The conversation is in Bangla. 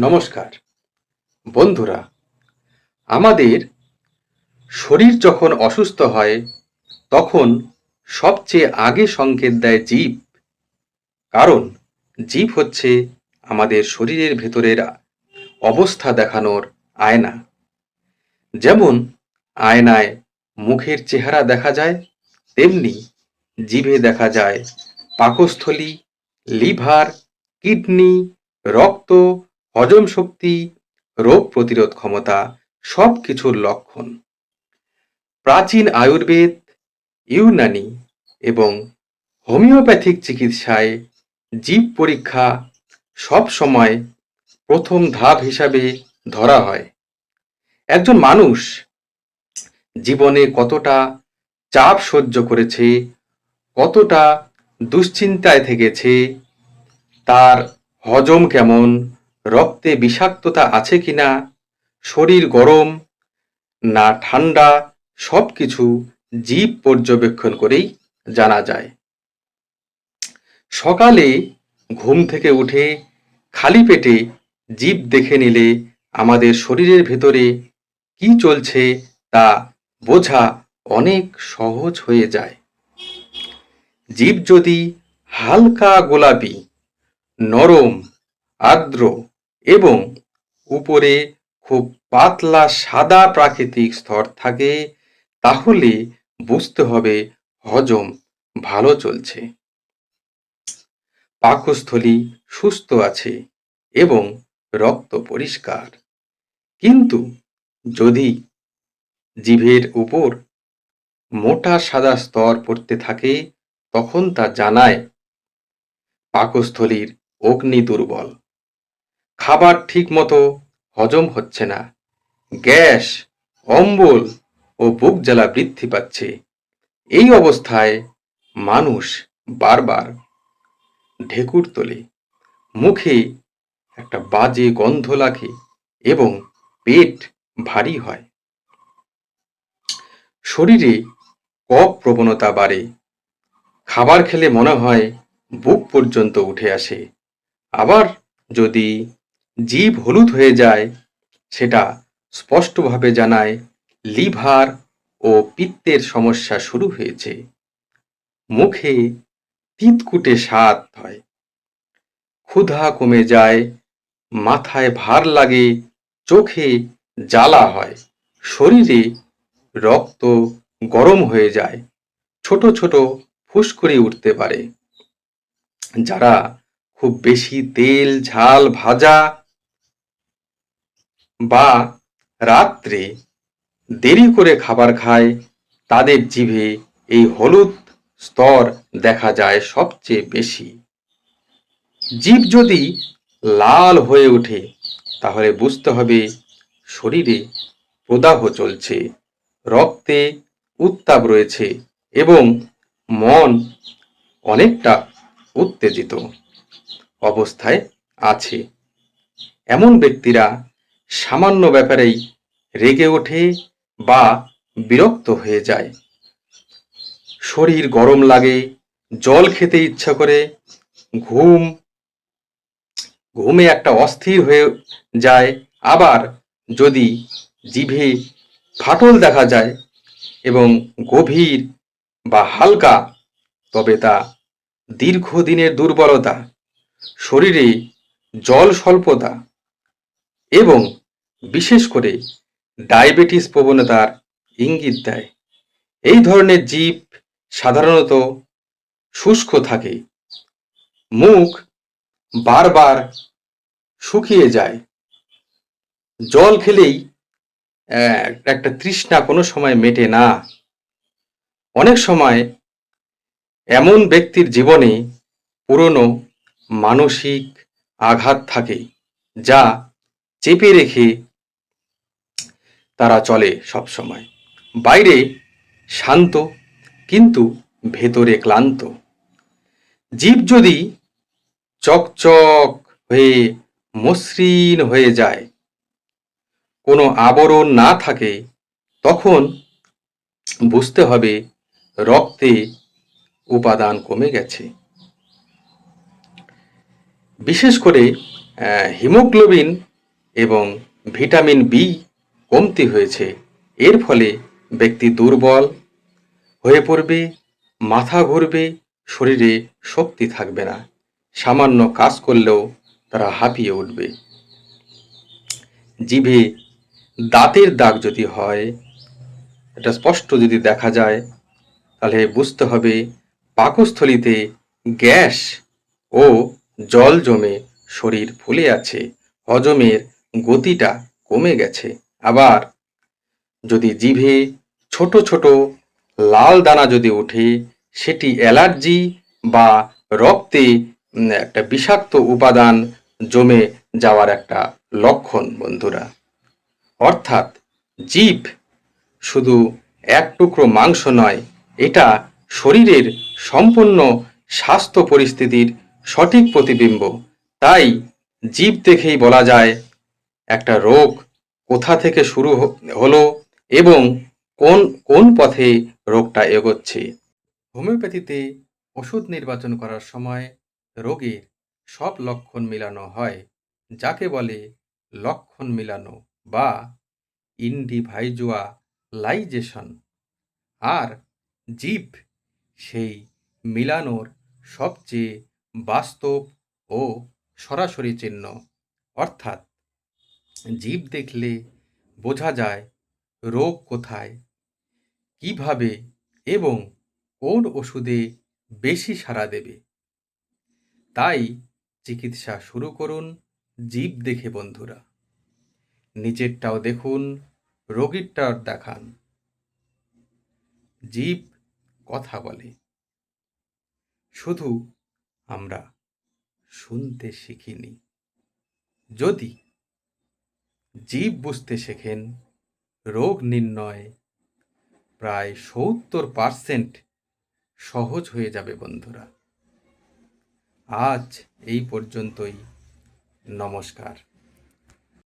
নমস্কার। বন্ধুরা, আমাদের শরীর যখন অসুস্থ হয়, তখন সবচেয়ে আগে সংকেত দেয় জীব। কারণ জীব হচ্ছে আমাদের শরীরের ভেতরের অবস্থা দেখানোর আয়না। যেমন আয়নায় মুখের চেহারা দেখা যায়, তেমনি জিভে দেখা যায় পাকস্থলী, লিভার, কিডনি, রক্ত হজম শক্তি, রোগ প্রতিরোধ ক্ষমতা সব কিছুর লক্ষণ। প্রাচীন আয়ুর্বেদ, ইউনানি এবং হোমিওপ্যাথিক চিকিৎসায় জীব পরীক্ষা সব সময় প্রথম ধাপ হিসাবে ধরা হয়। একজন মানুষ জীবনে কতটা চাপ সহ্য করেছে, কতটা দুশ্চিন্তায় থেকেছে, তার হজম কেমন রক্তে বিষাক্ততা আছে কিনা, শরীর গরম, না ঠান্ডা সব কিছু জীব পর্যবেক্ষণ করেই জানা যায়। সকালে ঘুম থেকে উঠে খালি পেটে জীব দেখে নিলে আমাদের শরীরের ভেতরে কি চলছে তা বোঝা অনেক সহজ হয়ে যায়। জীব যদি হালকা গোলাপি, নরম, আর্দ্র এবং উপরে খুব পাতলা সাদা প্রাকৃতিক স্তর থাকে, তাহলে বুঝতে হবে হজম ভালো চলছে। পাকস্থলী সুস্থ আছে এবং রক্ত পরিষ্কার। কিন্তু যদি জিভের উপর মোটা সাদা স্তর পড়তে থাকে, তখন তা জানায় পাকস্থলীর অগ্নি দুর্বল। খাবার ঠিক মতো হজম হচ্ছে না। গ্যাস, অম্বল ও বুক জ্বালা বৃদ্ধি পাচ্ছে। এই অবস্থায় মানুষ বারবার ঢেকুর তোলে। মুখে একটা বাজে গন্ধ লাগে এবং পেট ভারী হয়। শরীরে কফ প্রবণতা বাড়ে। খাবার খেলে মনে হয় বুক পর্যন্ত উঠে আসে। আবার যদি জীব হলুদ হয়ে যায়, সেটা স্পষ্টভাবে জানায় লিভার ও পিত্তের সমস্যা শুরু হয়েছে। মুখে তিতকুটে স্বাদ হয়। ক্ষুধা কমে যায়, মাথায় ভার লাগে, চোখে জ্বালা হয়, শরীরে রক্ত গরম হয়ে যায়, ছোট ছোট ফুসকুড়ি উঠতে পারে। যারা খুব বেশি তেল, ঝাল, ভাজা বা রাত্রে দেরি করে খাবার খায়, তাদের জিভে এই হলুদ স্তর দেখা যায় সবচেয়ে বেশি। জীব যদি লাল হয়ে ওঠে, তাহলে বুঝতে হবে শরীরে প্রদাহ চলছে, রক্তে উত্তাপ রয়েছে এবং মন অনেকটা উত্তেজিত অবস্থায় আছে। এমন ব্যক্তিরা সামান্য ব্যাপারেই রেগে ওঠে বা বিরক্ত হয়ে যায়। শরীর গরম লাগে, জল খেতে ইচ্ছা করে, ঘুম, ঘুমে একটা অস্থির হয়ে যায়। আবার যদি জিভে ফাটল দেখা যায় এবং গভীর বা হালকা, তবে তা দীর্ঘদিনের দুর্বলতা, শরীরে জল স্বল্পতা এবং বিশেষ করে ডায়াবেটিস প্রবণতার ইঙ্গিত দেয়। এই ধরনের জীব সাধারণত শুষ্ক থাকে। মুখ বারবার শুকিয়ে যায়। জল খেলেই একটা তৃষ্ণা কোনো সময় মেটে না। অনেক সময় এমন ব্যক্তির জীবনে পুরনো মানসিক আঘাত থাকে, যা চেপে রেখে তারা চলে সব সময়। বাইরে শান্ত, কিন্তু ভেতরে ক্লান্ত। জীব যদি চকচক হয়ে মসৃণ হয়ে যায়, কোনো আবরণ না থাকে, তখন বুঝতে হবে রক্তে উপাদান কমে গেছে। বিশেষ করে হিমোগ্লোবিন এবং ভিটামিন বি কমতি হয়েছে। এর ফলে ব্যক্তি দুর্বল হয়ে পড়বে, মাথা ঘুরবে, শরীরে শক্তি থাকবে না। সামান্য কাজ করলেও তারা হাঁপিয়ে উঠবে। জিভে দাঁতের দাগ যদি হয়, এটা স্পষ্ট যদি দেখা যায়, তাহলে বুঝতে হবে পাকস্থলিতে গ্যাস ও জল জমে শরীর ফুলে আছে। হজমের গতিটা কমে গেছে। আবার যদি জিভে ছোট ছোট লাল দানা যদি ওঠে, সেটি অ্যালার্জি বা রক্তে একটা বিষাক্ত উপাদান জমে যাওয়ার একটা লক্ষণ, বন্ধুরা। অর্থাৎ জীব শুধু এক টুকরো মাংস নয়, এটা শরীরের সম্পূর্ণ স্বাস্থ্য পরিস্থিতির সঠিক প্রতিবিম্ব। তাই জীব দেখেই বলা যায়, একটা রোগ কোথা থেকে শুরু হলো এবং কোন কোন পথে রোগটা এগোচ্ছে? হোমিওপ্যাথিতে ওষুধ নির্বাচন করার সময় রোগের সব লক্ষণ মিলানো হয়, যাকে বলে লক্ষণ মিলানো বা ইন্ডিভাইজুয়া লাইজেশন আর জীব সেই মিলানোর সবচেয়ে বাস্তব ও সরাসরি চিহ্ন, অর্থাৎ জীব দেখলে বোঝা যায় রোগ কোথায়, কীভাবে এবং কোন ওষুধে বেশি সাড়া দেবে। তাই চিকিৎসা শুরু করুন জীব দেখে বন্ধুরা। নিজেরটাও দেখুন, রোগীরটাও দেখান। জীব কথা বলে। শুধু আমরা শুনতে শিখিনি। যদি জীব বুঝতে শেখেন, রোগ নির্ণয় প্রায় সত্তর পারসেন্ট সহজ হয়ে যাবে বন্ধুরা। আজ এই পর্যন্তই। নমস্কার।